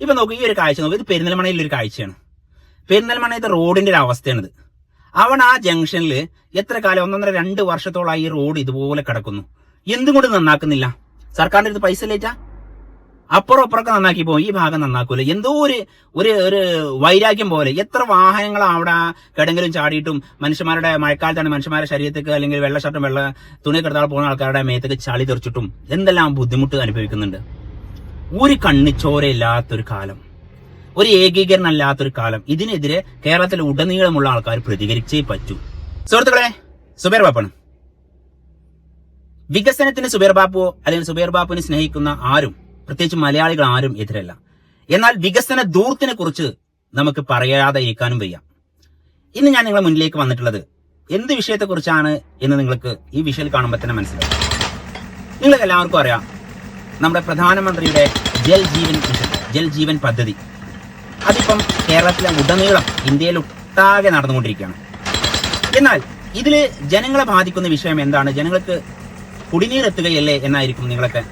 ഇപ്പൊ നോക്ക് ഈ ഒരു കാഴ്ച നോക്കും. ഇത് പെരിന്തൽമണയിലെ ഒരു കാഴ്ചയാണ്. പെരിന്തൽമണയത്തെ റോഡിന്റെ ഒരു അവസ്ഥയാണിത്. അവൻ ആ ജംഗ്ഷനിൽ എത്ര കാലം ഒന്നൊന്നര രണ്ട് വർഷത്തോളമായി ഈ റോഡ് ഇതുപോലെ കിടക്കുന്നു. എന്തും കൊണ്ട് നന്നാക്കുന്നില്ല. സർക്കാരിന്റെ അടുത്ത് പൈസ ഇല്ലേറ്റ അപ്പുറം അപ്പുറമൊക്കെ നന്നാക്കി പോകും ഈ ഭാഗം നന്നാക്കൂല. എന്തോ ഒരു ഒരു ഒരു വൈരാഗ്യം പോലെ. എത്ര വാഹനങ്ങൾ അവിടെ കിടങ്കിലും ചാടിയിട്ടും മനുഷ്യന്മാരുടെ മഴക്കാലത്താണ് മനുഷ്യന്മാരുടെ ശരീരത്തേക്ക് അല്ലെങ്കിൽ വെള്ള ഷർട്ടും വെള്ള തുണി കിടത്താൾ പോകുന്ന ആൾക്കാരുടെ മേത്തേക്ക് ചളി തെറിച്ചിട്ടും എന്തെല്ലാം ബുദ്ധിമുട്ട് അനുഭവിക്കുന്നുണ്ട്. ഒരു കണ്ണിച്ചോരയില്ലാത്തൊരു കാലം. ഒരു ഏകീകരണം അല്ലാത്തൊരു കാലം. ഇതിനെതിരെ കേരളത്തിൽ ഉടനീളമുള്ള ആൾക്കാർ പ്രതികരിച്ചേ പറ്റൂ. സുഹൃത്തുക്കളെ സുബേർ ബാപ്പാണ്. വികസനത്തിന് സുബേർ ബാപ്പുവോ അല്ലെങ്കിൽ സുബേർ ബാപ്പുവിനെ സ്നേഹിക്കുന്ന ആരും പ്രത്യേകിച്ച് മലയാളികൾ ആരും എതിരല്ല. എന്നാൽ വികസന ദൂർത്തിനെ കുറിച്ച് നമുക്ക് പറയാതെ ഇരിക്കാനും വയ്യ. ഇന്ന് ഞാൻ നിങ്ങളെ മുന്നിലേക്ക് വന്നിട്ടുള്ളത് എന്ത് വിഷയത്തെക്കുറിച്ചാണ് എന്ന് നിങ്ങൾക്ക് ഈ വിഷയം കാണുമ്പോൾ തന്നെ മനസ്സിലാവും. നിങ്ങൾക്ക് എല്ലാവർക്കും അറിയാം നമ്മുടെ പ്രധാനമന്ത്രിയുടെ ജൽ ജീവൻ മിഷൻ ജൽ ജീവൻ പദ്ധതി. അതിപ്പം കേരളത്തിലെ ഉടനീളം ഇന്ത്യയിൽ ഒട്ടാകെ നടന്നുകൊണ്ടിരിക്കുകയാണ്. എന്നാൽ ഇതിൽ ജനങ്ങളെ ബാധിക്കുന്ന വിഷയം എന്താണ്? ജനങ്ങൾക്ക് കുടിനീർ എത്തുകയല്ലേ എന്നായിരിക്കും നിങ്ങളൊക്കെ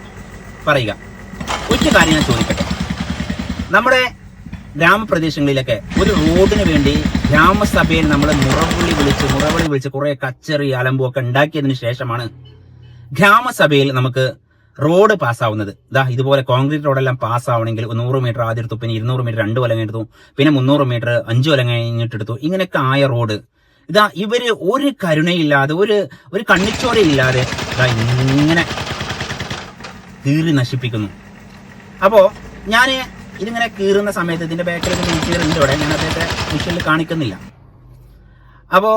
പറയുക. ഒറ്റ കാര്യം ഞാൻ ചോദിക്കട്ടെ. നമ്മുടെ ഗ്രാമപ്രദേശങ്ങളിലൊക്കെ ഒരു റോഡിന് വേണ്ടി ഗ്രാമസഭയിൽ നമ്മൾ മുറവിളി വിളിച്ച് മുറവിളി വിളിച്ച് കുറെ കച്ചറി അലമ്പുമൊക്കെ ഉണ്ടാക്കിയതിന് ശേഷമാണ് ഗ്രാമസഭയിൽ നമുക്ക് റോഡ് പാസ്സാവുന്നത്. ഇതാ ഇതുപോലെ കോൺക്രീറ്റ് റോഡെല്ലാം പാസ്സാവണമെങ്കിൽ നൂറ് മീറ്റർ ആദ്യം എടുത്തു പിന്നെ ഇരുന്നൂറ് മീറ്റർ രണ്ട് കൊല്ലം എടുത്തു പിന്നെ മുന്നൂറ് മീറ്റർ അഞ്ച് കൊല്ലം കഴിഞ്ഞിട്ട് എടുത്തു. ഇങ്ങനെയൊക്കെ ആയ റോഡ്. ഇതാ ഇവർ ഒരു കരുണയില്ലാതെ ഒരു ഒരു കണ്ണിച്ചോരയില്ലാതെ ഇതാ ഇങ്ങനെ കീറി നശിപ്പിക്കുന്നു. അപ്പോ ഞാൻ ഇതിങ്ങനെ കീറുന്ന സമയത്ത് ഇതിന്റെ ബാക്കിൽ ഇവിടെ ഞാൻ അദ്ദേഹത്തെ വിഷയിൽ കാണിക്കുന്നില്ല. അപ്പോ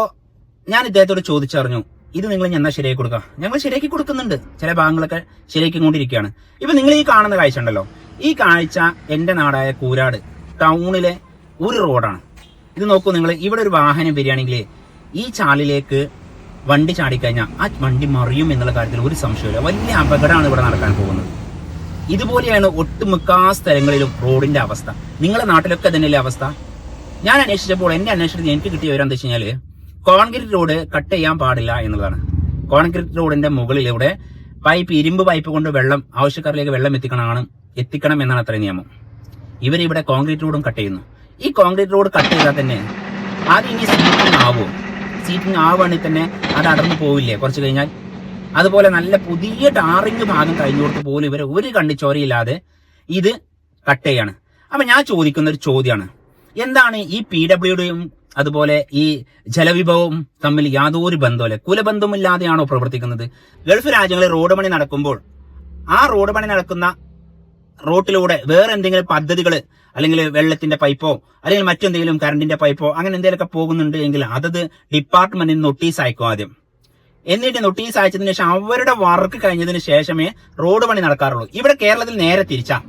ഞാൻ ഇദ്ദേഹത്തോട് ചോദിച്ചറിഞ്ഞു ഇത് നിങ്ങൾ എന്നാ ശരിയാക്കി കൊടുക്കുക ഞങ്ങൾ ശരിയാക്കി കൊടുക്കുന്നുണ്ട്. ചില ഭാഗങ്ങളൊക്കെ ശരിയാക്കി കൊണ്ടിരിക്കുകയാണ്. ഇപ്പൊ നിങ്ങൾ ഈ കാണുന്ന കാഴ്ച ഉണ്ടല്ലോ. ഈ കാഴ്ച എന്റെ നാടായ കൂരാട് ടൗണിലെ ഒരു റോഡാണ്. ഇത് നോക്കൂ നിങ്ങൾ ഇവിടെ ഒരു വാഹനം വരികയാണെങ്കിൽ ഈ ചാലിലേക്ക് വണ്ടി ചാടിക്കഴിഞ്ഞാൽ ആ വണ്ടി മറിയും എന്നുള്ള കാര്യത്തിൽ ഒരു സംശയമില്ല വലിയ അപകടമാണ് ഇവിടെ നടക്കാൻ പോകുന്നത്. ഇതുപോലെയാണ് ഒട്ടുമിക്ക സ്ഥലങ്ങളിലും റോഡിന്റെ അവസ്ഥ. നിങ്ങളുടെ നാട്ടിലൊക്കെ തന്നെയല്ലേ അവസ്ഥ? ഞാൻ അന്വേഷിച്ചപ്പോൾ എന്റെ അന്വേഷണത്തിൽ എനിക്ക് കിട്ടിയ വിവരം എന്താ വെച്ച് കഴിഞ്ഞാൽ കോൺക്രീറ്റ് റോഡ് കട്ട് ചെയ്യാൻ പാടില്ല എന്നുള്ളതാണ്. കോൺക്രീറ്റ് റോഡിന്റെ മുകളിലൂടെ പൈപ്പ് ഇരുമ്പ് പൈപ്പ് കൊണ്ട് വെള്ളം ആവശ്യക്കാരിലേക്ക് വെള്ളം എത്തിക്കണമാണ് എത്തിക്കണം എന്നാണ് അത്ര നിയമം. ഇവരിവിടെ കോൺക്രീറ്റ് റോഡും കട്ട് ചെയ്യുന്നു. ഈ കോൺക്രീറ്റ് റോഡ് കട്ട് ചെയ്താൽ തന്നെ ആദ്യം ഇനി സീറ്റിംഗ് ആവുമോ സീറ്റിംഗ് ആവുകയാണെങ്കിൽ തന്നെ അത് അടർന്നു പോവില്ലേ? കുറച്ച് കഴിഞ്ഞാൽ. അതുപോലെ നല്ല പുതിയ ടാറിങ് ഭാഗം കഴിഞ്ഞു കൊടുത്ത് പോലും ഇവരെ ഒരു കണ്ണിച്ചോരയില്ലാതെ ഇത് കട്ട് ചെയ്യാണ്. അപ്പൊ ഞാൻ ചോദിക്കുന്ന ഒരു ചോദ്യമാണ്. എന്താണ് ഈ പി ഡബ്ല്യുടെയും അതുപോലെ ഈ ജലവിഭവം തമ്മിൽ യാതൊരു ബന്ധമല്ല കുലബന്ധമില്ലാതെയാണോ പ്രവർത്തിക്കുന്നത്? ഗൾഫ് രാജ്യങ്ങളിൽ റോഡ് പണി നടക്കുമ്പോൾ ആ റോഡ് പണി നടക്കുന്ന റോട്ടിലൂടെ വേറെ എന്തെങ്കിലും പദ്ധതികൾ അല്ലെങ്കിൽ വെള്ളത്തിന്റെ പൈപ്പോ അല്ലെങ്കിൽ മറ്റെന്തെങ്കിലും കറണ്ടിന്റെ പൈപ്പോ അങ്ങനെ എന്തെങ്കിലുമൊക്കെ പോകുന്നുണ്ട് എങ്കിൽ അതത് ഡിപ്പാർട്ട്മെന്റിന് നോട്ടീസ് അയക്കും ആദ്യം. എന്നിട്ട് നോട്ടീസ് അയച്ചതിന് ശേഷം അവരുടെ വർക്ക് കഴിഞ്ഞതിന് ശേഷമേ റോഡ് പണി നടക്കാറുള്ളൂ. ഇവിടെ കേരളത്തിൽ നേരെ തിരിച്ചാ.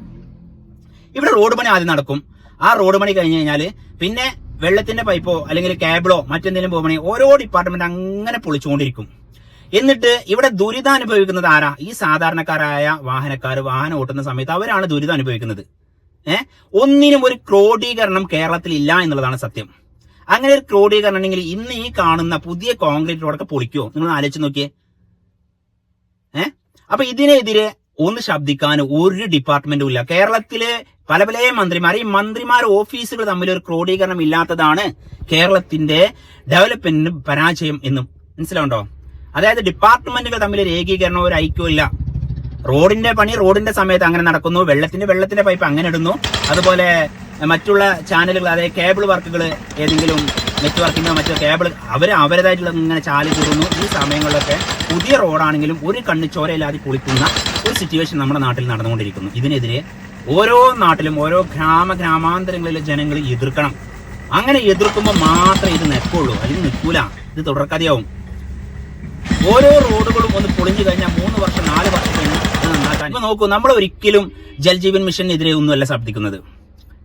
ഇവിടെ റോഡ് പണി ആദ്യം നടക്കും. ആ റോഡ് പണി കഴിഞ്ഞു കഴിഞ്ഞാൽ പിന്നെ വെള്ളത്തിന്റെ പൈപ്പോ അല്ലെങ്കിൽ കേബിളോ മറ്റെന്തെങ്കിലും പോകുമ്പണി ഓരോ ഡിപ്പാർട്ട്മെന്റ് അങ്ങനെ പൊളിച്ചുകൊണ്ടിരിക്കും. എന്നിട്ട് ഇവിടെ ദുരിതം അനുഭവിക്കുന്നത് ആരാ? ഈ സാധാരണക്കാരായ വാഹനക്കാർ വാഹനം ഓട്ടുന്ന സമയത്ത് അവരാണ് ദുരിതം അനുഭവിക്കുന്നത്. ഏഹ് ഒന്നിനും ഒരു ക്രോഡീകരണം കേരളത്തിൽ ഇല്ല എന്നുള്ളതാണ് സത്യം. അങ്ങനെ ഒരു ക്രോഡീകരണം ഉണ്ടെങ്കിൽ ഇന്ന് ഈ കാണുന്ന പുതിയ കോൺക്രീറ്റ് റോഡൊക്കെ പൊളിക്കുമോ നിങ്ങൾ ആലോചിച്ച് നോക്കിയേ. ഏഹ് അപ്പൊ ഇതിനെതിരെ ഒന്ന് ശബ്ദിക്കാൻ ഒരു ഡിപ്പാർട്ട്മെന്റും ഇല്ല. കേരളത്തിലെ പല പല മന്ത്രിമാർ ഈ മന്ത്രിമാർ ഓഫീസുകൾ തമ്മിൽ ഒരു ക്രോഡീകരണം ഇല്ലാത്തതാണ് കേരളത്തിന്റെ ഡെവലപ്മെന്റിന് പരാജയം എന്നും. മനസ്സിലാവുണ്ടോ അതായത് ഡിപ്പാർട്ട്മെന്റുകൾ തമ്മിൽ ഒരു ഏകീകരണമോ ഒരു ഐക്യവും ഇല്ല. റോഡിന്റെ പണി റോഡിന്റെ സമയത്ത് അങ്ങനെ നടക്കുന്നു. വെള്ളത്തിന്റെ വെള്ളത്തിന്റെ പൈപ്പ് അങ്ങനെ ഇടുന്നു. അതുപോലെ മറ്റുള്ള ചാനലുകൾ അതായത് കേബിൾ വർക്കുകൾ ഏതെങ്കിലും നെറ്റ്വർക്കിന്റെ മറ്റോ കേബിൾ അവർ അവരുടേതായിട്ടുള്ള ഇങ്ങനെ ചാലി കൂടുന്നു ഈ സമയങ്ങളിലൊക്കെ പുതിയ റോഡാണെങ്കിലും ഒരു കണ്ണ് ചോരയില്ലാതെ കുളിക്കുന്ന ഒരു സിറ്റുവേഷൻ നമ്മുടെ നാട്ടിൽ നടന്നുകൊണ്ടിരിക്കുന്നു. ഇതിനെതിരെ ഓരോ നാട്ടിലും ഓരോ ഗ്രാമ ഗ്രാമാന്തരങ്ങളിലെ ജനങ്ങൾ എതിർക്കണം. അങ്ങനെ എതിർക്കുമ്പോൾ മാത്രമേ ഇത് നിൽക്കുള്ളൂ. അല്ലെങ്കിൽ നിൽക്കൂല. ഇത് തുടർക്കഥയാവും. ഓരോ റോഡുകളും ഒന്ന് പൊളിഞ്ഞു കഴിഞ്ഞാൽ മൂന്ന് വർഷം നാല് വർഷം കഴിഞ്ഞ് ഇപ്പൊ നോക്കൂ നമ്മൾ ഒരിക്കലും ജൽജീവൻ മിഷനെതിരെ ഒന്നുമല്ല ശബ്ദിക്കുന്നത്.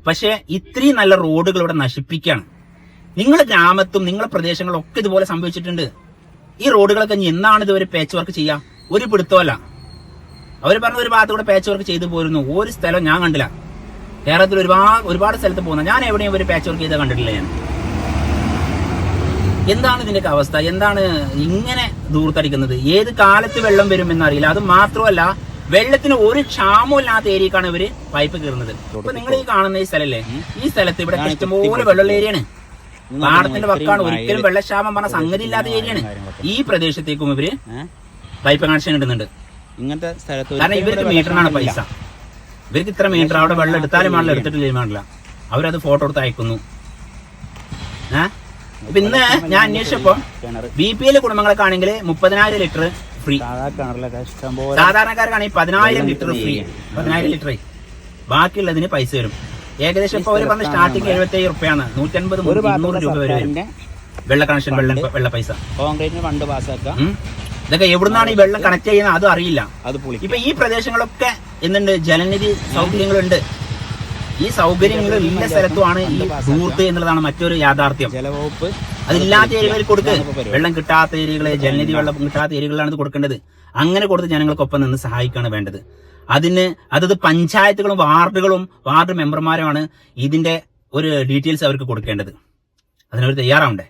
പക്ഷേ ഇത്രയും നല്ല റോഡുകൾ ഇവിടെ നശിപ്പിക്കുകയാണ്. നിങ്ങളുടെ ഗ്രാമത്തും നിങ്ങളുടെ പ്രദേശങ്ങളും ഒക്കെ ഇതുപോലെ സംഭവിച്ചിട്ടുണ്ട്. ഈ റോഡുകളൊക്കെ എന്നാണ് ഇതുവരെ പേച്ച് വർക്ക് ചെയ്യുക ഒരു പിടുത്തമല്ല അവർ പറഞ്ഞ ഒരു ഭാഗത്തൂടെ പാച്ച് വർക്ക് ചെയ്തു പോരുന്നു. ഒരു സ്ഥലം ഞാൻ കണ്ടില്ല. കേരളത്തിൽ ഒരുപാട് ഒരുപാട് സ്ഥലത്ത് പോകുന്ന ഞാൻ എവിടെയും ഒരു പാച്ച് വർക്ക് ചെയ്താൽ കണ്ടിട്ടില്ല ഞാൻ. എന്താണ് ഇതിന്റെയൊക്കെ അവസ്ഥ? എന്താണ് ഇങ്ങനെ ദൂർത്തടിക്കുന്നത് ഏത് കാലത്ത് വെള്ളം വരും എന്നറിയില്ല അത് മാത്രമല്ല വെള്ളത്തിന് ഒരു ക്ഷാമവും ഇല്ലാത്ത ഏരിയക്കാണ് ഇവർ പൈപ്പ് കീറുന്നത്. ഇപ്പൊ നിങ്ങൾ ഈ കാണുന്ന ഈ സ്ഥലല്ലേ? ഈ സ്ഥലത്ത് ഇവിടെ ഇഷ്ടംപോലെ വെള്ളമുള്ള ഏരിയയാണ്. പാടത്തിന്റെ വക്കാണ്. ഒരിക്കലും വെള്ളക്ഷാമം പറഞ്ഞ സംഗതി ഇല്ലാത്ത ഏരിയയാണ്. ഈ പ്രദേശത്തേക്കും ഇവർ പൈപ്പ് കണക്ഷൻ ഇടുന്നുണ്ട്. ഇങ്ങനത്തെ സ്ഥലത്ത് കാരണം ഇവർക്ക് മീറ്ററാണ് മീറ്ററിനാണ് പൈസ. ഇവർക്ക് ഇത്ര മീറ്റർ അവിടെ വെള്ളം എടുത്താലും പാടില്ല എടുത്തിട്ടില്ല പാടില്ല അവരത് ഫോട്ടോ എടുത്ത് അയക്കുന്നു. ഏഹ് പിന്നെ ഞാൻ അന്വേഷിച്ചപ്പോ ബി പി എൽ കുടുംബങ്ങൾക്കാണെങ്കിൽ മുപ്പതിനായിരം ലിറ്റർ ഫ്രീ സാധാരണക്കാർക്കാണെങ്കിൽ പതിനായിരം ലിറ്റർ ഫ്രീ പതിനായിരം ലിറ്റർ ബാക്കിയുള്ളതിന് പൈസ വരും ഏകദേശം ഇപ്പൊ അവർ പറഞ്ഞ സ്റ്റാർട്ടിങ് എഴുപത്തി അയ്യ റുപ്യാണ്. നൂറ്റൻപത് ഇരുന്നൂറ് രൂപ വരെ വെള്ള കണക്ഷൻ വെള്ള വെള്ള പൈസ. കോൺക്രീറ്റിന് ഫണ്ട് പാസ്സാക്കാം. ഇതൊക്കെ എവിടുന്നാണ് ഈ വെള്ളം കണക്ട് ചെയ്യുന്നത് അതും അറിയില്ല. ഇപ്പൊ ഈ പ്രദേശങ്ങളൊക്കെ എന്തുണ്ട്? ജലനിധി സൗകര്യങ്ങളുണ്ട്. ഈ സൗകര്യങ്ങൾ ഇല്ല സ്ഥലത്തുമാണ് ഈ ദൂർത്ത് എന്നുള്ളതാണ് മറ്റൊരു യാഥാർത്ഥ്യം. ജലവകുപ്പ് അതില്ലാത്ത ഏരിയകളിൽ കൊടുക്ക്. വെള്ളം കിട്ടാത്ത ഏരിയകളെ ജലനിധി വെള്ളം കിട്ടാത്ത ഏരിയകളിലാണ് ഇത് കൊടുക്കേണ്ടത്. അങ്ങനെ കൊടുത്ത് ജനങ്ങൾക്കൊപ്പം നിന്ന് സഹായിക്കുകയാണ് വേണ്ടത്. അതിന് അതത് പഞ്ചായത്തുകളും വാർഡുകളും വാർഡ് മെമ്പർമാരുമാണ് ഇതിന്റെ ഒരു ഡീറ്റെയിൽസ് അവർക്ക് കൊടുക്കേണ്ടത്. അതിനവർ തയ്യാറാവണ്ടേ?